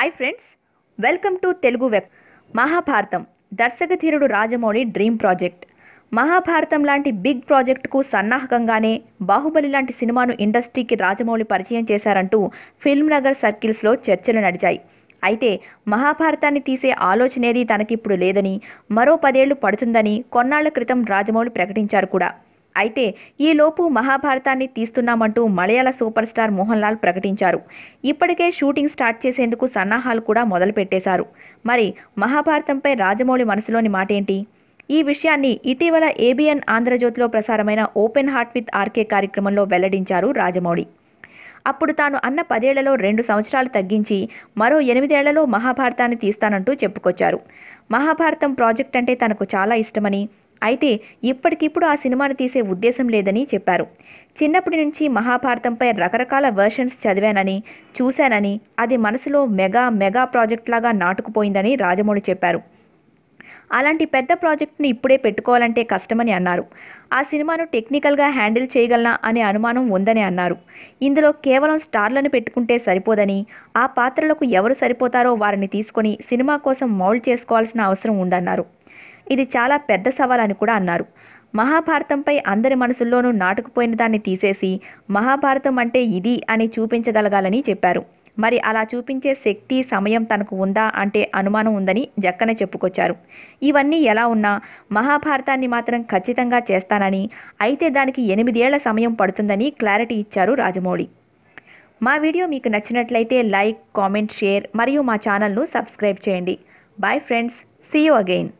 Hi friends welcome to Telugu web Mahabharatam దర్శకధీరుడు Rajamouli dream project Mahabharatam లాంటి big ప్రాజెక్టుకు సన్నాహకంగానే బాహుబలి లాంటి సినిమాను ఇండస్ట్రీకి రాజమౌళి పరిచయం చేశారంటూ ఫిల్మ్ నగర్ సర్కిల్స్లో చర్చలు నడిచాయి. అయితే మహాభారతాన్ని తీసే ఆలోచనేది తనకిప్పుడు లేదని మరో పదేళ్ళు పడుతుందని కొన్నాళ్ళ క్రితం రాజమౌళి ప్రకటించారు కూడా. అయితే ఈలోపు మహాభారతాన్ని తీస్తున్నామంటూ మలయాళ సూపర్ స్టార్ మోహన్ లాల్ ప్రకటించారు. ఇప్పటికే షూటింగ్ స్టార్ట్ చేసేందుకు సన్నాహాలు కూడా మొదలుపెట్టేశారు. మరి మహాభారతంపై రాజమౌళి మనసులోని మాటేంటి? ఈ విషయాన్ని ఇటీవల ఏబిఎన్ ఆంధ్రజ్యోతిలో ప్రసారమైన ఓపెన్ హార్ట్ విత్ ఆర్కే కార్యక్రమంలో వెల్లడించారు రాజమౌళి. అప్పుడు తాను అన్న పదేళ్ళలో రెండు సంవత్సరాలు తగ్గించి మరో ఎనిమిదేళ్ళలో మహాభారతాన్ని తీస్తానంటూ చెప్పుకొచ్చారు. మహాభారతం ప్రాజెక్ట్ అంటే తనకు చాలా ఇష్టమని అయితే ఇప్పటికిప్పుడు ఆ సినిమాను తీసే ఉద్దేశం లేదని చెప్పారు. చిన్నప్పటి నుంచి మహాభారతంపై రకరకాల వెర్షన్స్ చదివానని చూశానని అది మనసులో మెగా మెగా ప్రాజెక్ట్ లాగా నాటుకుపోయిందని రాజమౌళి చెప్పారు. అలాంటి పెద్ద ప్రాజెక్ట్ను ఇప్పుడే పెట్టుకోవాలంటే కష్టమని అన్నారు. ఆ సినిమాను టెక్నికల్గా హ్యాండిల్ చేయగలనా అనే అనుమానం ఉందని అన్నారు. ఇందులో కేవలం స్టార్లను పెట్టుకుంటే సరిపోదని ఆ పాత్రలకు ఎవరు సరిపోతారో వారిని తీసుకొని సినిమా కోసం మౌల్డ్ చేసుకోవాల్సిన అవసరం ఉందన్నారు. ఇది చాలా పెద్ద సవాల్ అని కూడా అన్నారు. మహాభారతంపై అందరి మనసుల్లోనూ నాటుకుపోయిన దాన్ని తీసేసి మహాభారతం అంటే ఇది అని చూపించగలగాలని చెప్పారు. మరి అలా చూపించే శక్తి సమయం తనకు ఉందా అంటే అనుమానం ఉందని జక్కన చెప్పుకొచ్చారు. ఇవన్నీ ఎలా ఉన్నా మహాభారతాన్ని మాత్రం ఖచ్చితంగా చేస్తానని అయితే దానికి ఎనిమిదేళ్ళ సమయం పడుతుందని క్లారిటీ ఇచ్చారు రాజమౌళి. మా వీడియో మీకు నచ్చినట్లయితే లైక్ కామెంట్ షేర్ మరియు మా ఛానల్ను సబ్స్క్రైబ్ చేయండి. Bye friends. See you again.